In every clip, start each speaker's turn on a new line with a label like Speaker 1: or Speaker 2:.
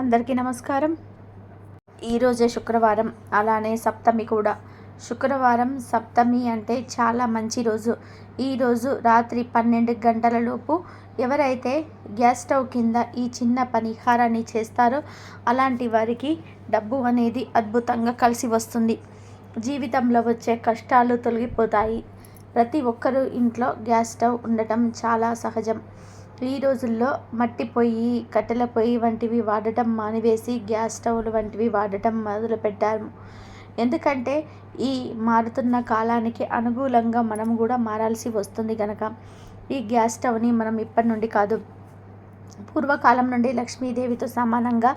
Speaker 1: అందరికీ నమస్కారం. ఈరోజే శుక్రవారం అలానే సప్తమి కూడా. శుక్రవారం సప్తమి అంటే చాలా మంచి రోజు. ఈరోజు రాత్రి పన్నెండు గంటలలోపు ఎవరైతే గ్యాస్ స్టవ్ కింద ఈ చిన్న పరిహారాన్ని చేస్తారో అలాంటి వారికి డబ్బు అనేది అద్భుతంగా కలిసి వస్తుంది. జీవితంలో వచ్చే కష్టాలు తొలగిపోతాయి. ప్రతి ఒక్కరూ ఇంట్లో గ్యాస్ స్టవ్ ఉండటం చాలా సహజం. ఈ రోజుల్లో మట్టి పొయ్యి కట్టెల పొయ్యి వంటివి వాడటం మానివేసి గ్యాస్ స్టవ్లు వంటివి వాడటం మొదలుపెట్టాము ఎందుకంటే ఈ మారుతున్న కాలానికి అనుకూలంగా మనం కూడా మారాల్సి వస్తుంది కనుక ఈ గ్యాస్ స్టవ్ని మనం ఇప్పటి నుండి కాదు పూర్వకాలం నుండి లక్ష్మీదేవితో సమానంగా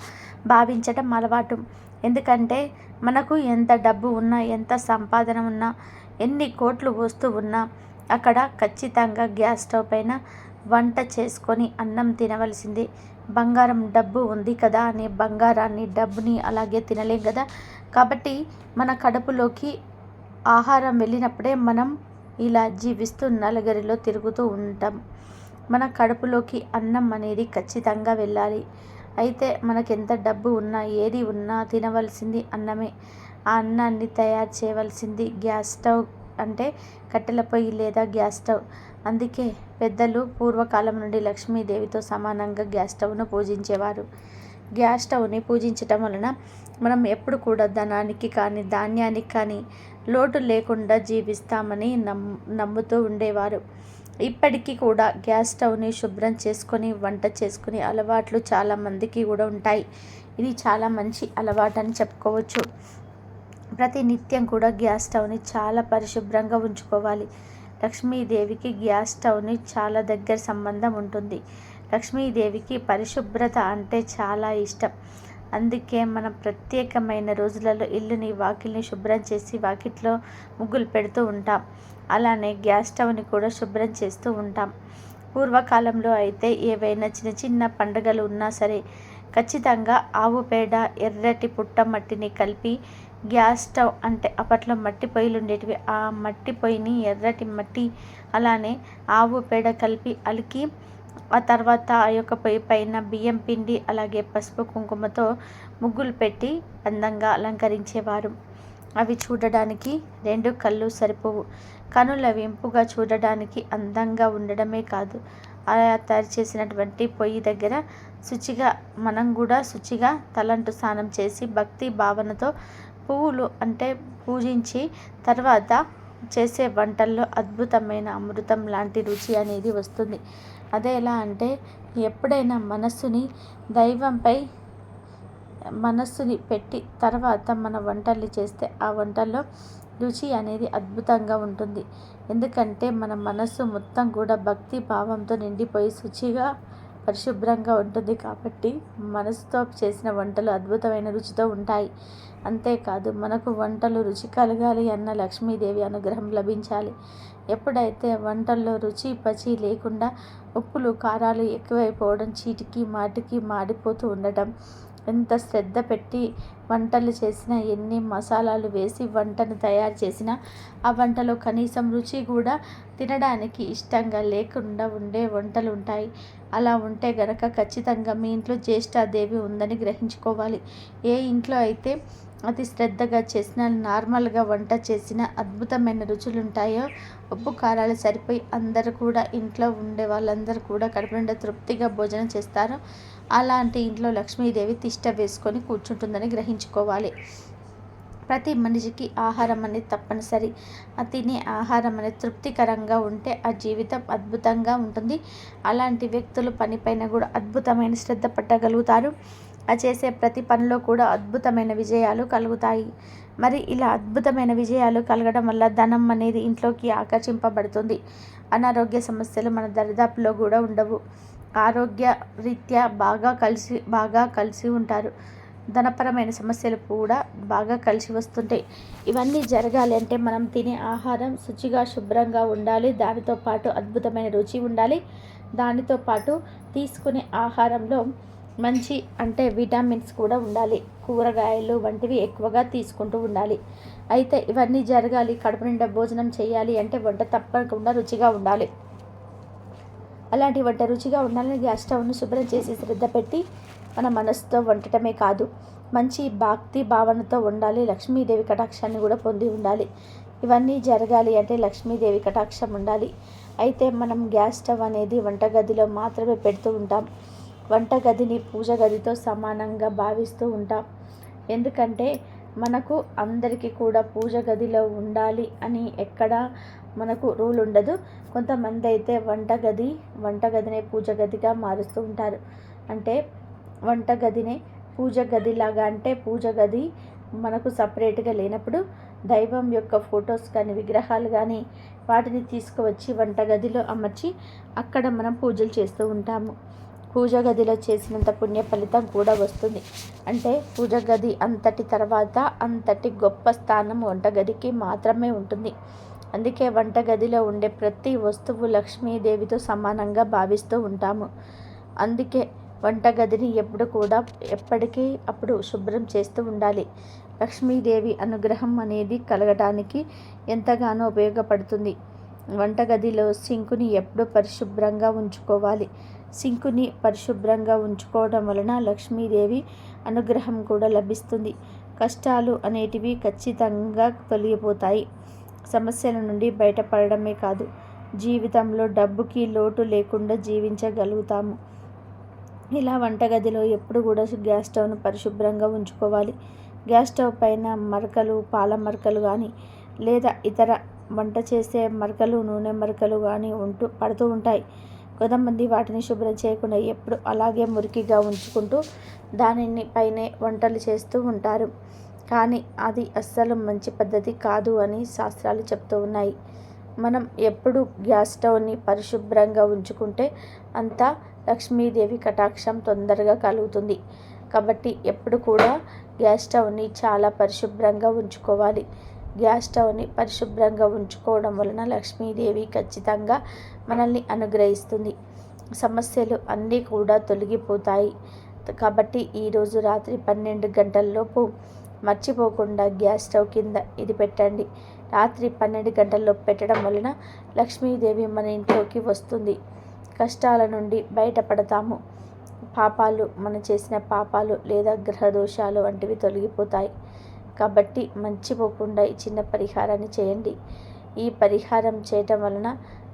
Speaker 1: భావించటం అలవాటు. ఎందుకంటే మనకు ఎంత డబ్బు ఉన్నా ఎంత సంపాదన ఉన్నా ఎన్ని కోట్లు వస్తూ ఉన్నా అక్కడ ఖచ్చితంగా గ్యాస్ స్టవ్ పైన వంట చేసుకొని అన్నం తినవలసింది. బంగారం డబ్బు ఉంది కదా అనే బంగారాన్ని డబ్బుని అలాగే తినలేం కదా. కాబట్టి మన కడుపులోకి ఆహారం వెళ్ళినప్పుడే మనం ఇలా జీవిస్తూ నలుగురిలో తిరుగుతూ ఉంటాం. మన కడుపులోకి అన్నం అనేది ఖచ్చితంగా వెళ్ళాలి. అయితే మనకు ఎంత డబ్బు ఉన్నా ఏది ఉన్నా తినవలసింది అన్నమే. ఆ అన్నాన్ని తయారు చేయవలసింది గ్యాస్ స్టవ్ అంటే కట్టెల పొయ్యి లేదా గ్యాస్ స్టవ్. అందుకే పెద్దలు పూర్వకాలం నుండి లక్ష్మీదేవితో సమానంగా గ్యాస్ స్టవ్ను పూజించేవారు. గ్యాస్ స్టవ్ని పూజించటం వలన మనం ఎప్పుడు కూడా ధనానికి కానీ ధాన్యానికి కానీ లోటు లేకుండా జీవిస్తామని నమ్ నమ్ముతూ ఉండేవారు. ఇప్పటికీ కూడా గ్యాస్ స్టవ్ని శుభ్రం చేసుకొని వంట చేసుకుని అలవాట్లు చాలామందికి కూడా ఉంటాయి. ఇది చాలా మంచి అలవాటు అని చెప్పుకోవచ్చు. ప్రతి నిత్యం కూడా గ్యాస్ స్టవ్ని చాలా పరిశుభ్రంగా ఉంచుకోవాలి. లక్ష్మీదేవికి గ్యాస్ స్టవ్ని చాలా దగ్గర సంబంధం ఉంటుంది. లక్ష్మీదేవికి పరిశుభ్రత అంటే చాలా ఇష్టం. అందుకే మనం ప్రత్యేకమైన రోజులలో ఇల్లుని వాకిల్ని శుభ్రం చేసి వాకిట్లో ముగ్గులు పెడుతూ ఉంటాం. అలానే గ్యాస్ స్టవ్ని కూడా శుభ్రం చేస్తూ ఉంటాం. పూర్వకాలంలో అయితే ఏవైనా చిన్న చిన్న పండుగలు ఉన్నా సరే ఖచ్చితంగా ఆవు పేడ ఎర్రటి పుట్ట మట్టిని కలిపి గ్యాస్ స్టవ్ అంటే అప్పట్లో మట్టి పొయ్యిలు ఉండేటివి ఆ మట్టి పొయ్యిని ఎర్రటి మట్టి అలానే ఆవు పేడ కలిపి అలికి ఆ తర్వాత ఆ యొక్క పొయ్యి పైన బియ్యం పిండి అలాగే పసుపు కుంకుమతో ముగ్గులు పెట్టి అందంగా అలంకరించేవారు. అవి చూడడానికి రెండు కళ్ళు సరిపోవు. కనుల వింపుగా చూడడానికి అందంగా ఉండడమే కాదు. అలా తయారు చేసినటువంటి పొయ్యి దగ్గర శుచిగా మనం కూడా శుచిగా తలంటు స్నానం చేసి భక్తి భావనతో పువ్వులు అంటే పూజించి తర్వాత చేసే వంటల్లో అద్భుతమైన అమృతం లాంటి రుచి అనేది వస్తుంది. అదే ఎలా అంటే ఎప్పుడైనా మనస్సుని దైవంపై మనస్సుని పెట్టి తర్వాత మన వంటల్ని చేస్తే ఆ వంటల్లో రుచి అనేది అద్భుతంగా ఉంటుంది. ఎందుకంటే మన మనస్సు మొత్తం కూడా భక్తి భావంతో నిండిపోయి శుచిగా పరిశుభ్రంగా ఉంటుంది కాబట్టి మనసుతో చేసిన వంటలు అద్భుతమైన రుచితో ఉంటాయి. అంతేకాదు మనకు వంటలు రుచి కలగాలి అన్న లక్ష్మీదేవి అనుగ్రహం లభించాలి. ఎప్పుడైతే వంటల్లో రుచి పచి లేకుండా ఉప్పులు కారాలు ఎక్కువైపోవడం చీటికి మాటికి మాడిపోతూ ఉండటం ఎంత శ్రద్ధ పెట్టి వంటలు చేసినా ఎన్ని మసాలాలు వేసి వంటను తయారు చేసినా ఆ వంటలో కనీసం రుచి కూడా తినడానికి ఇష్టంగా లేకుండా ఉండే వంటలు ఉంటాయి. అలా ఉంటే గనక ఖచ్చితంగా మీ ఇంట్లో జ్యేష్ఠాదేవి ఉందని గ్రహించుకోవాలి. ఏ ఇంట్లో అయితే అతి శ్రద్ధగా చేసిన నార్మల్గా వంట చేసిన అద్భుతమైన రుచులు ఉంటాయో ఉప్పు కారాలు సరిపోయి అందరూ కూడా ఇంట్లో ఉండే వాళ్ళందరూ కూడా కడుపునిండా తృప్తిగా భోజనం చేస్తారు. అలాంటి ఇంట్లో లక్ష్మీదేవి తిష్ట వేసుకొని కూర్చుంటుందని గ్రహించుకోవాలి. ప్రతి మనిషికి ఆహారం అనేది తప్పనిసరి. తినే ఆహారం అనేది తృప్తికరంగా ఉంటే ఆ జీవితం అద్భుతంగా ఉంటుంది. అలాంటి వ్యక్తులు పనిపైన కూడా అద్భుతమైన శ్రద్ధ పట్టగలుగుతారు. ఆ చేసే ప్రతి పనిలో కూడా అద్భుతమైన విజయాలు కలుగుతాయి. మరి ఇలా అద్భుతమైన విజయాలు కలగడం వల్ల ధనం అనేది ఇంట్లోకి ఆకర్షింపబడుతుంది. అనారోగ్య సమస్యలు మన దరిదాపులో కూడా ఉండవు. ఆరోగ్య రీత్యా బాగా కలిసి బాగా కలిసి ఉంటారు. ధనపరమైన సమస్యలు కూడా బాగా కలిసి వస్తుంటాయి. ఇవన్నీ జరగాలి అంటే మనం తినే ఆహారం శుచిగా శుభ్రంగా ఉండాలి. దానితో పాటు అద్భుతమైన రుచి ఉండాలి. దానితో పాటు తీసుకునే ఆహారంలో మంచి అంటే విటమిన్స్ కూడా ఉండాలి. కూరగాయలు వంటివి ఎక్కువగా తీసుకుంటూ ఉండాలి. అయితే ఇవన్నీ జరగాలి కడుపు నిండా భోజనం చేయాలి అంటే వంట తప్పకుండా రుచిగా ఉండాలి. అలాంటి వంట రుచిగా ఉండాలని గ్యాస్ స్టవ్ను శుభ్రం చేసి శ్రద్ధ పెట్టి మన మనసుతో వండటమే కాదు మంచి భక్తి భావనతో ఉండాలి లక్ష్మీదేవి కటాక్షాన్ని కూడా పొంది ఉండాలి. ఇవన్నీ జరగాలి అంటే లక్ష్మీదేవి కటాక్షం ఉండాలి. అయితే మనం గ్యాస్ స్టవ్ అనేది వంటగదిలో మాత్రమే పెడుతూ ఉంటాం. వంటగదిని పూజ గదితో సమానంగా భావిస్తూ ఉంటాం. ఎందుకంటే మనకు అందరికీ కూడా పూజ గదిలో ఉండాలి అని ఎక్కడ మనకు రూల్ ఉండదు. కొంతమంది అయితే వంటగది వంటగదినే పూజ గదిగా మారుస్తూ ఉంటారు. అంటే వంటగదినే పూజ గదిలాగా అంటే పూజ గది మనకు సపరేట్గా లేనప్పుడు దైవం యొక్క ఫొటోస్ కానీ విగ్రహాలు కానీ వాటిని తీసుకువచ్చి వంటగదిలో అమర్చి అక్కడ మనం పూజలు చేస్తూ ఉంటాము. పూజ గదిలో చేసినంత పుణ్య ఫలితం కూడా వస్తుంది. అంటే పూజ గది అంతటి తర్వాత అంతటి గొప్ప స్థానం వంటగదికి మాత్రమే ఉంటుంది. అందుకే వంటగదిలో ఉండే ప్రతి వస్తువు లక్ష్మీదేవితో సమానంగా భావిస్తూ ఉంటాము. అందుకే వంటగదిని ఎప్పుడు కూడా ఎప్పటికీ అప్పుడు శుభ్రం చేస్తూ ఉండాలి. లక్ష్మీదేవి అనుగ్రహం అనేది కలగటానికి ఎంతగానో ఉపయోగపడుతుంది. వంటగదిలో సింకుని ఎప్పుడు పరిశుభ్రంగా ఉంచుకోవాలి. సింకుని పరిశుభ్రంగా ఉంచుకోవడం వలన లక్ష్మీదేవి అనుగ్రహం కూడా లభిస్తుంది. కష్టాలు అనేటివి ఖచ్చితంగా తొలగిపోతాయి. సమస్యల నుండి బయటపడడమే కాదు జీవితంలో డబ్బుకి లోటు లేకుండా జీవించగలుగుతాము. ఇలా వంటగదిలో ఎప్పుడు కూడా గ్యాస్ స్టవ్ను పరిశుభ్రంగా ఉంచుకోవాలి. గ్యాస్ స్టవ్ పైన మరకలు పాల మరకలు కానీ లేదా ఇతర వంట చేసే మరకలు నూనె మరకలు కానీ ఉంటూ పడుతూ ఉంటాయి. కొంతమంది వాటిని శుభ్రం చేయకుండా ఎప్పుడు అలాగే మురికిగా ఉంచుకుంటూ దానిని పైనే వంటలు చేస్తూ ఉంటారు. కానీ అది అస్సలు మంచి పద్ధతి కాదు అని శాస్త్రాలు చెప్తూ ఉన్నాయి. మనం ఎప్పుడు గ్యాస్ స్టవ్ని పరిశుభ్రంగా ఉంచుకుంటే అంతా లక్ష్మీదేవి కటాక్షం తొందరగా కలుగుతుంది. కాబట్టి ఎప్పుడు కూడా గ్యాస్ స్టవ్ని చాలా పరిశుభ్రంగా ఉంచుకోవాలి. గ్యాస్ స్టవ్ని పరిశుభ్రంగా ఉంచుకోవడం వలన లక్ష్మీదేవి ఖచ్చితంగా మనల్ని అనుగ్రహిస్తుంది. సమస్యలు అన్నీ కూడా తొలగిపోతాయి. కాబట్టి ఈరోజు రాత్రి పన్నెండు గంటల్లోపు మర్చిపోకుండా గ్యాస్ స్టవ్ కింద ఇది పెట్టండి. రాత్రి పన్నెండు గంటల్లో పెట్టడం వలన లక్ష్మీదేవి మన ఇంట్లోకి వస్తుంది. కష్టాల నుండి బయటపడతాము. పాపాలు మనం చేసిన పాపాలు లేదా గ్రహ దోషాలు వంటివి తొలగిపోతాయి. కాబట్టి మర్చిపోకుండా ఈ చిన్న పరిహారాన్ని చేయండి. ఈ పరిహారం చేయటం వలన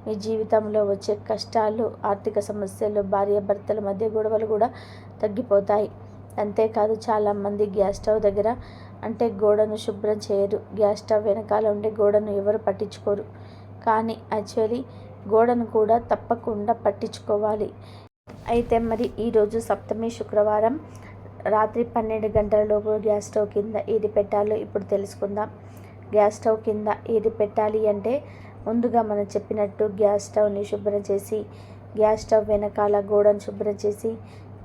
Speaker 1: మీ జీవితంలో వచ్చే కష్టాలు ఆర్థిక సమస్యలు భార్యాభర్తల మధ్య గొడవలు కూడా తగ్గిపోతాయి. అంతేకాదు చాలామంది గ్యాస్ స్టవ్ దగ్గర అంటే గోడను శుభ్రం చేయరు. గ్యాస్ స్టవ్ వెనకాల ఉండే గోడను ఎవరు పట్టించుకోరు. కానీ యాక్చువల్లీ గోడను కూడా తప్పకుండా పట్టించుకోవాలి. అయితే మరి ఈరోజు సప్తమి శుక్రవారం రాత్రి పన్నెండు గంటల లోపు గ్యాస్ స్టవ్ కింద ఏది పెట్టాలో ఇప్పుడు తెలుసుకుందాం. గ్యాస్ స్టవ్ కింద ఏది పెట్టాలి అంటే ముందుగా మనం చెప్పినట్టు గ్యాస్ స్టవ్ని శుభ్రం చేసి గ్యాస్ స్టవ్ వెనకాల గోడను శుభ్రం చేసి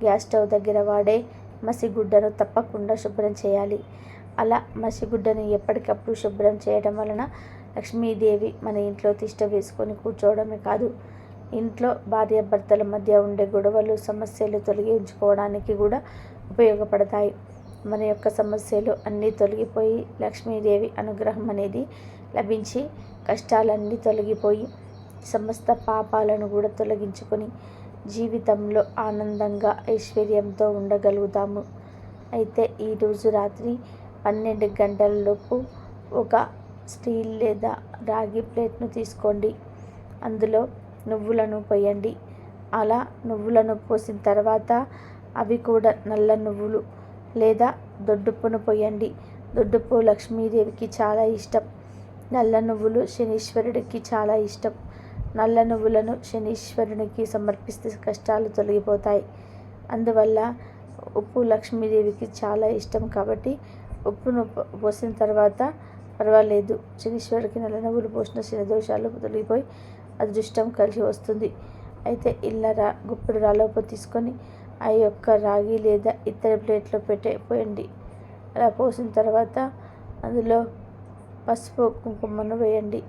Speaker 1: గ్యాస్ స్టవ్ దగ్గర వాడే మసిగుడ్డను తప్పకుండా శుభ్రం చేయాలి. అలా మసిగుడ్డను ఎప్పటికప్పుడు శుభ్రం చేయడం వలన లక్ష్మీదేవి మన ఇంట్లో తిష్ట వేసుకొని కూర్చోవడమే కాదు ఇంట్లో భార్యాభర్తల మధ్య ఉండే గొడవలు సమస్యలు తొలగించుకోవడానికి కూడా ఉపయోగపడతాయి. మన యొక్క సమస్యలు అన్నీ తొలగిపోయి లక్ష్మీదేవి అనుగ్రహం అనేది లభించి కష్టాలన్నీ తొలగిపోయి సమస్త పాపాలను కూడా తొలగించుకొని జీవితంలో ఆనందంగా ఐశ్వర్యంతో ఉండగలుగుతాము. అయితే ఈరోజు రాత్రి పన్నెండు గంటలలోపు ఒక స్టీల్ లేదా రాగి ప్లేట్ను తీసుకోండి. అందులో నువ్వులను పోయండి. అలా నువ్వులను పోసిన తర్వాత అవి కూడా నల్ల నువ్వులు లేదా దొడ్డుప్పును పోయండి. దొడ్డుప్పు లక్ష్మీదేవికి చాలా ఇష్టం. నల్ల నువ్వులు శనీశ్వరుడికి చాలా ఇష్టం. నల్ల నువ్వులను శనీశ్వరునికి సమర్పిస్తే కష్టాలు తొలగిపోతాయి. అందువల్ల ఉప్పు లక్ష్మీదేవికి చాలా ఇష్టం కాబట్టి ఉప్పును పోసిన తర్వాత పర్వాలేదు. శనీశ్వరుడికి నల్ల నువ్వులు పోసిన శని దోషాలు తొలగిపోయి అదృష్టం కలిసి వస్తుంది. అయితే ఇళ్ళ రా గుప్పుడు రాలోపు తీసుకొని ఆ యొక్క రాగి లేదా ఇతర ప్లేట్లో పెట్టే పోయండి. అలా పోసిన తర్వాత అందులో పసుపు కుంకుమను వేయండి.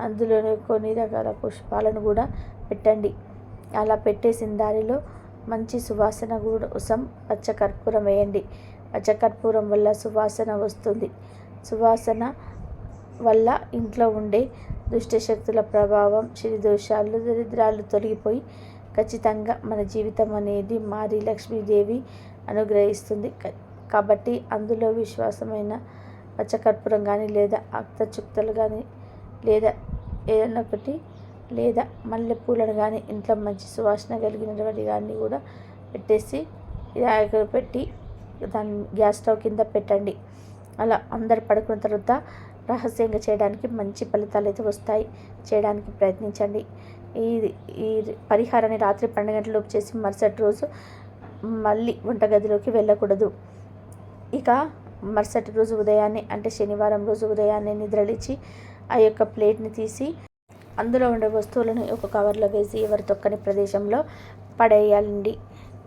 Speaker 1: అందులోనే కొన్ని రకాల పుష్పాలను కూడా పెట్టండి. అలా పెట్టేసిన దారిలో మంచి సువాసన కూడా కోసం పచ్చకర్పూరం వేయండి. పచ్చకర్పూరం వల్ల సువాసన వస్తుంది. సువాసన వల్ల ఇంట్లో ఉండే దుష్టశక్తుల ప్రభావం శని దోషాలు దరిద్రాలు తొలగిపోయి ఖచ్చితంగా మన జీవితం అనేది మారి లక్ష్మీదేవి అనుగ్రహిస్తుంది. కాబట్టి అందులో విశ్వాసమైన పచ్చకర్పూరం కానీ లేదా అక్తచుక్తలు కానీ లేదా ఏదైనా ఒకటి లేదా మల్లెపూలను కానీ ఇంట్లో మంచి సువాసన కలిగినటువంటి కానీ కూడా పెట్టేసి ఇలాగ పెట్టి దాన్ని గ్యాస్ స్టవ్ కింద పెట్టండి. అలా అందరు పడుకున్న తర్వాత రహస్యంగా చేయడానికి మంచి ఫలితాలు అయితే వస్తాయి. చేయడానికి ప్రయత్నించండి. ఈ ఈ పరిహారాన్ని రాత్రి పన్నెండు గంటలలోపు చేసి మరుసటి రోజు మళ్ళీ వంటగదిలోకి వెళ్ళకూడదు. ఇక మరుసటి రోజు ఉదయాన్నే అంటే శనివారం రోజు ఉదయాన్నే నిద్రలేచి ఆ యొక్క ప్లేట్ని తీసి అందులో ఉండే వస్తువులను ఒక కవర్లో వేసి ఎవరి తొక్కని ప్రదేశంలో పడేయాలండి.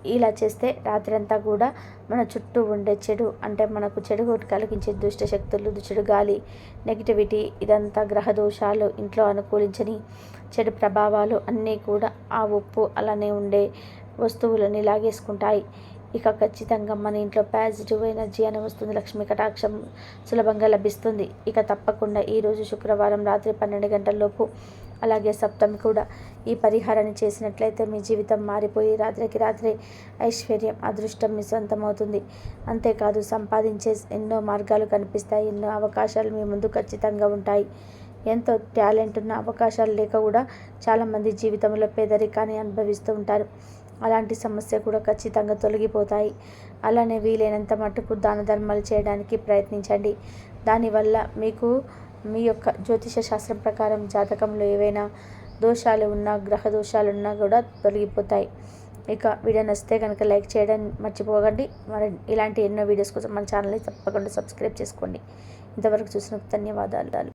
Speaker 1: ఇలా చేస్తే రాత్రంతా కూడా మన చుట్టూ ఉండే చెడు అంటే మనకు చెడు కలిగించే దుష్ట శక్తులు చెడు గాలి నెగిటివిటీ ఇదంతా గ్రహ దోషాలు ఇంట్లో అనుకూలించని చెడు ప్రభావాలు అన్నీ కూడా ఆ ఉప్పు అలానే ఉండే వస్తువులని లాగేసుకుంటాయి. ఇక ఖచ్చితంగా మన ఇంట్లో పాజిటివ్ ఎనర్జీ అని వస్తుంది. లక్ష్మీ కటాక్షం సులభంగా లభిస్తుంది. ఇక తప్పకుండా ఈరోజు శుక్రవారం రాత్రి పన్నెండు గంటలలోపు అలాగే సప్తమి కూడా ఈ పరిహారాన్ని చేసినట్లయితే మీ జీవితం మారిపోయి రాత్రికి రాత్రి ఐశ్వర్యం అదృష్టం మీ సొంతమవుతుంది అంతేకాదు సంపాదించే ఎన్నో మార్గాలు కనిపిస్తాయి ఎన్నో అవకాశాలు మీ ముందు ఖచ్చితంగా ఉంటాయి. ఎంతో టాలెంట్ ఉన్న అవకాశాలు లేక కూడా చాలామంది జీవితంలో పేదరికాన్ని అనుభవిస్తూ ఉంటారు. అలాంటి సమస్య కూడా ఖచ్చితంగా తొలగిపోతాయి. అలానే వీలైనంత మటుకు దాన ధర్మాలు చేయడానికి ప్రయత్నించండి. దానివల్ల మీకు మీ యొక్క జ్యోతిష శాస్త్రం ప్రకారం జాతకంలో ఏవైనా దోషాలు ఉన్నా గ్రహ దోషాలు ఉన్నా కూడా తొలగిపోతాయి. ఇక వీడియో నచ్చితే కనుక లైక్ చేయడం మర్చిపోకండి. మరి ఇలాంటి ఎన్నో వీడియోస్ కోసం మన ఛానల్ని తప్పకుండా సబ్స్క్రైబ్ చేసుకోండి. ఇంతవరకు చూసినందుకు ధన్యవాదాలు.